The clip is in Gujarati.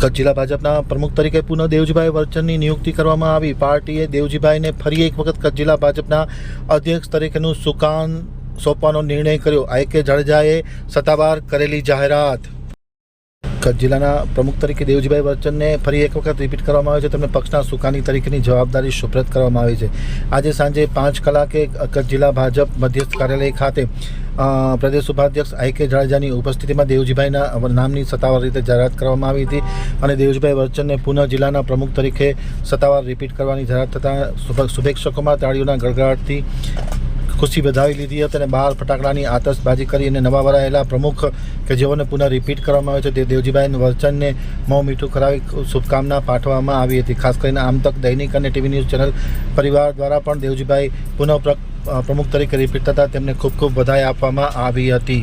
કચ્છ જિલ્લા ભાજપના પ્રમુખ તરીકે પુનઃ દેવજીભાઈ વર્ચનની નિયુક્તિ કરવામાં આવી. પાર્ટીએ દેવજીભાઈને ફરી એક વખત કચ્છ જિલ્લા ભાજપના અધ્યક્ષ તરીકેનું સુકાન સોંપવાનો નિર્ણય કર્યો. આઈ કે જાડેજાએ સત્તાવાર કરેલી જાહેરાત. કચ્છ જિલ્લાના પ્રમુખ તરીકે દેવજીભાઈ વર્ચનને ફરી એક વખત રિપીટ કરવામાં આવે છે. તેમને પક્ષના સુકાની તરીકેની જવાબદારી સુપ્રત કરવામાં આવી છે. આજે સાંજે પાંચ કલાકે કચ્છ જિલ્લા ભાજપ મધ્યસ્થ કાર્યાલય ખાતે પ્રદેશ ઉપાધ્યક્ષ આઈ કે જાડેજાની ઉપસ્થિતિમાં દેવજીભાઈના નામની સત્તાવાર રીતે જાહેરાત કરવામાં આવી હતી અને દેવજીભાઈ વર્ચનને પુનઃ જિલ્લાના પ્રમુખ તરીકે સત્તાવાર રિપીટ કરવાની જાહેરાત થતાં શુભ- શુભેચ્છકોમાં તાળીઓના ગડગડાટથી ખુશી વધાવી લીધી હતી અને બહાર ફટાકડાની આતશબાજી કરી અને નવા વરાયેલા પ્રમુખ કે જેઓને પુનઃ રિપીટ કરવામાં આવે છે તે દેવજીભાઈ વર્ચનને મોં મીઠું કરાવી શુભકામના પાઠવવામાં આવી હતી. ખાસ કરીને આમ તક દૈનિક અને ટીવી ન્યૂઝ ચેનલ પરિવાર દ્વારા પણ દેવજીભાઈ પુનઃ પ્રમુખ તરીકે રિપીટ થતાં તેમને ખૂબ ખૂબ વધાઈ આપવામાં આવી હતી.